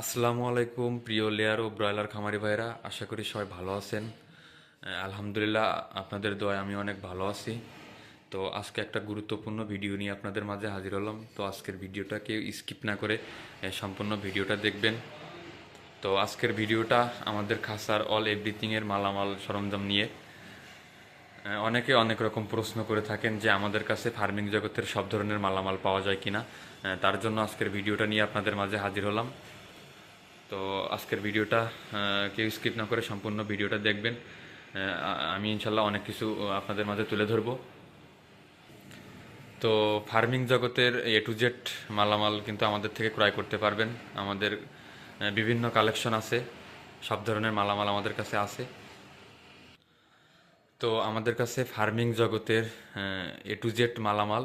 আসসালামু আলাইকুম, প্রিয় লেয়ার ও ব্রয়লার খামারি ভাইরা আশা করি সবাই ভালো আছেন। আলহামদুলিল্লাহ, আপনাদের দয় আমি অনেক ভালো আছি। তো আজকে একটা গুরুত্বপূর্ণ ভিডিও নিয়ে আপনাদের মাঝে হাজির হলাম। তো আজকের ভিডিওটা কেউ স্কিপ না করে সম্পূর্ণ ভিডিওটা দেখবেন। তো আজকের ভিডিওটা আমাদের খাসার অল এভরিথিংয়ের মালামাল সরঞ্জাম নিয়ে। অনেকে অনেক রকম প্রশ্ন করে থাকেন যে আমাদের কাছে ফার্মিং জগতের সব ধরনের মালামাল পাওয়া যায় কিনা। তার জন্য আজকের ভিডিওটা নিয়ে আপনাদের মাঝে হাজির হলাম। তো আজকের ভিডিওটা কেউ স্কিপ না করে সম্পূর্ণ ভিডিওটা দেখবেন। আমি ইনশাল্লাহ অনেক কিছু আপনাদের মাঝে তুলে ধরবো। তো ফার্মিং জগতের এ টু জেড মালামাল কিন্তু আমাদের থেকে ক্রয় করতে পারবেন। আমাদের বিভিন্ন কালেকশন আছে, সব ধরনের মালামাল আমাদের কাছে আছে। তো আমাদের কাছে ফার্মিং জগতের এ টু জেড মালামাল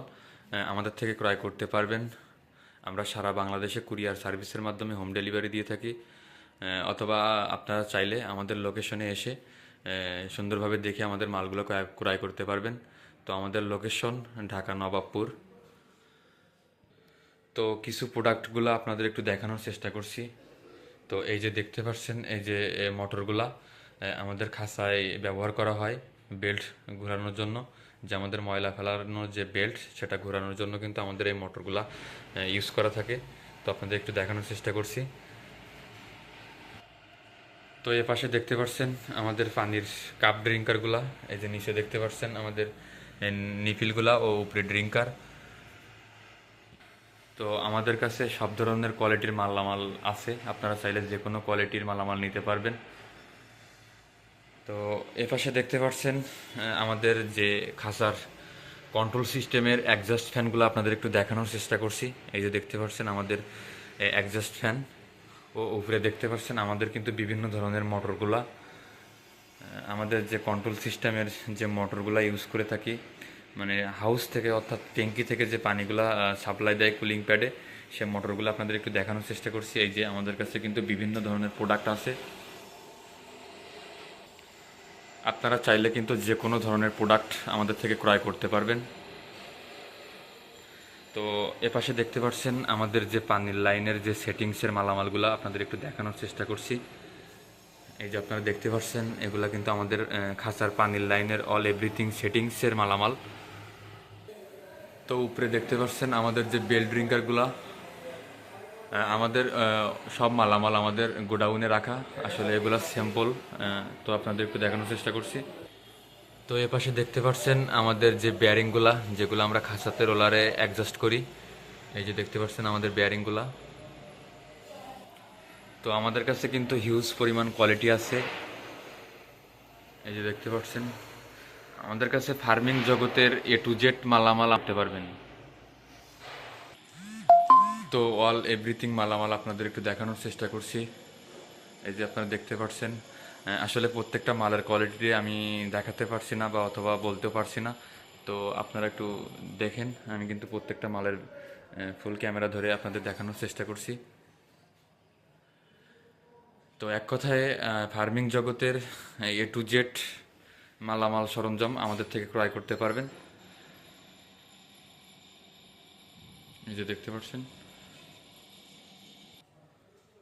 আমাদের থেকে ক্রয় করতে পারবেন। আমরা সারা বাংলাদেশে কুরিয়ার সার্ভিসের মাধ্যমে হোম ডেলিভারি দিয়ে থাকি অথবা আপনারা চাইলে আমাদের লোকেশনে এসে সুন্দরভাবে দেখে আমাদের মালগুলো ক্রয়- করতে পারবেন। তো আমাদের লোকেশন ঢাকা নবাবপুর। তো কিছু প্রোডাক্টগুলো আপনাদের একটু দেখানোর চেষ্টা করছি। তো এই যে দেখতে পাচ্ছেন, এই যে মোটরগুলা আমাদের খাসায় ব্যবহার করা হয়, বেল্ট ঘোরানোর জন্য। যে আমাদের ময়লা ফেলানোর যে বেল্ট, সেটা ঘোরানোর জন্য কিন্তু আমাদের এই মোটরগুলা ইউজ করা থাকে। তো আপনাদের একটু দেখানোর চেষ্টা করছি। তো এ পাশে দেখতে পাচ্ছেন আমাদের পানির কাপ ড্রিঙ্কারগুলা এই যে নিচে দেখতে পাচ্ছেন আমাদের নিফিলগুলা ও উপরে ড্রিঙ্কার তো আমাদের কাছে সব ধরনের কোয়ালিটির মালামাল আছে। আপনারা চাইলে যে কোনো কোয়ালিটির মালামাল নিতে পারবেন। তো এ পাশে দেখতে পাচ্ছেন আমাদের যে খাসার কন্ট্রোল সিস্টেমের অ্যাডজাস্ট ফ্যানগুলো আপনাদের একটু দেখানোর চেষ্টা করছি। এই যে দেখতে পাচ্ছেন আমাদের অ্যাডজাস্ট ফ্যান ও উপরে দেখতে পাচ্ছেন আমাদের কিন্তু বিভিন্ন ধরনের মোটরগুলা আমাদের যে কন্ট্রোল সিস্টেমের যে মোটরগুলা ইউজ করে থাকি মানে হাউস থেকে অর্থাৎ ট্যাঙ্কি থেকে যে পানিগুলা সাপ্লাই দেয় কুলিং প্যাডে সে মোটরগুলো আপনাদের একটু দেখানোর চেষ্টা করছি। এই যে আমাদের কাছে কিন্তু বিভিন্ন ধরনের প্রোডাক্ট আছে। আপনারা চাইলে কিন্তু যে কোনো ধরনের প্রোডাক্ট আমাদের থেকে ক্রয় করতে পারবেন। তো এপাশে দেখতে পাচ্ছেন আমাদের যে পানির লাইনের যে সেটিংসের মালামালগুলো, আপনাদের একটু দেখানোর চেষ্টা করছি। এই যে আপনারা দেখতে পাচ্ছেন, এগুলা কিন্তু আমাদের খাঁচার পানির লাইনের অল এভরিথিং সেটিংসের মালামাল। তো উপরে দেখতে পাচ্ছেন আমাদের যে বেল ড্রিঙ্কারগুলা আমাদের সব মালামাল আমাদের গোডাউনে রাখা। আসলে এগুলো স্যাম্পল তো আপনাদের একটু দেখানোর চেষ্টা করছি। তো এ পাশে দেখতে পাচ্ছেন আমাদের যে বেয়ারিংগুলা যেগুলো আমরা খাসাতে রোলারে অ্যাডজাস্ট করি। এই যে দেখতে পাচ্ছেন আমাদের বেয়ারিংগুলা তো আমাদের কাছে কিন্তু হিউজ পরিমাণ কোয়ালিটি আছে। এই যে দেখতে পাচ্ছেন, আমাদের কাছে ফার্মিং জগতের এ টু জেড মালামাল আনতে পারবেন। তো অল এভরিথিং মালামাল আপনাদের একটু দেখানোর চেষ্টা করছি। এই যে আপনারা দেখতে পাচ্ছেন আসলে প্রত্যেকটা মালের কোয়ালিটি আমি দেখাতে পারছি না বা অথবা বলতেও পারছি না। তো আপনারা একটু দেখেন, আমি কিন্তু প্রত্যেকটা মালের ফুল ক্যামেরা ধরে আপনাদের দেখানোর চেষ্টা করছি। তো এক কথায় ফার্মিং জগতের এ টু জেড মালামাল সরঞ্জাম আমাদের থেকে ক্রয় করতে পারবেন। এই যে দেখতে পাচ্ছেন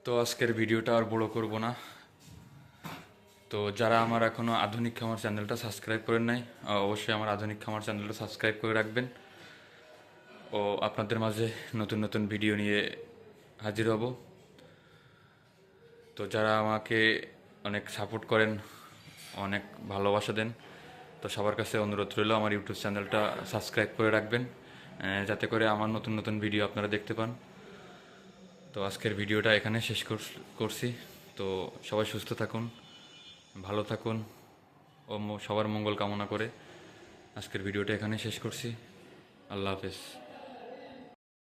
তো আজকের ভিডিওটা আর বড় করব না। তো যারা আমার এখনও আধুনিক খামার চ্যানেলটা সাবস্ক্রাইব করেন নাই অবশ্যই আমার আধুনিক খামার চ্যানেলটা সাবস্ক্রাইব করে রাখবেন। ও আপনাদের মাঝে নতুন নতুন ভিডিও নিয়ে হাজির হব। তো যারা আমাকে অনেক সাপোর্ট করেন, অনেক ভালোবাসা দেন, তো সবার কাছে অনুরোধ রইল আমার ইউটিউব চ্যানেলটা সাবস্ক্রাইব করে রাখবেন যাতে করে আমার নতুন নতুন ভিডিও আপনারা দেখতে পান। তো আজকের ভিডিওটা এখানে শেষ করছি। তো সবাই সুস্থ থাকুন, ভালো থাকুন ও সবার মঙ্গল কামনা করে আজকের ভিডিওটা এখানে শেষ করছি। আল্লাহ হাফেজ।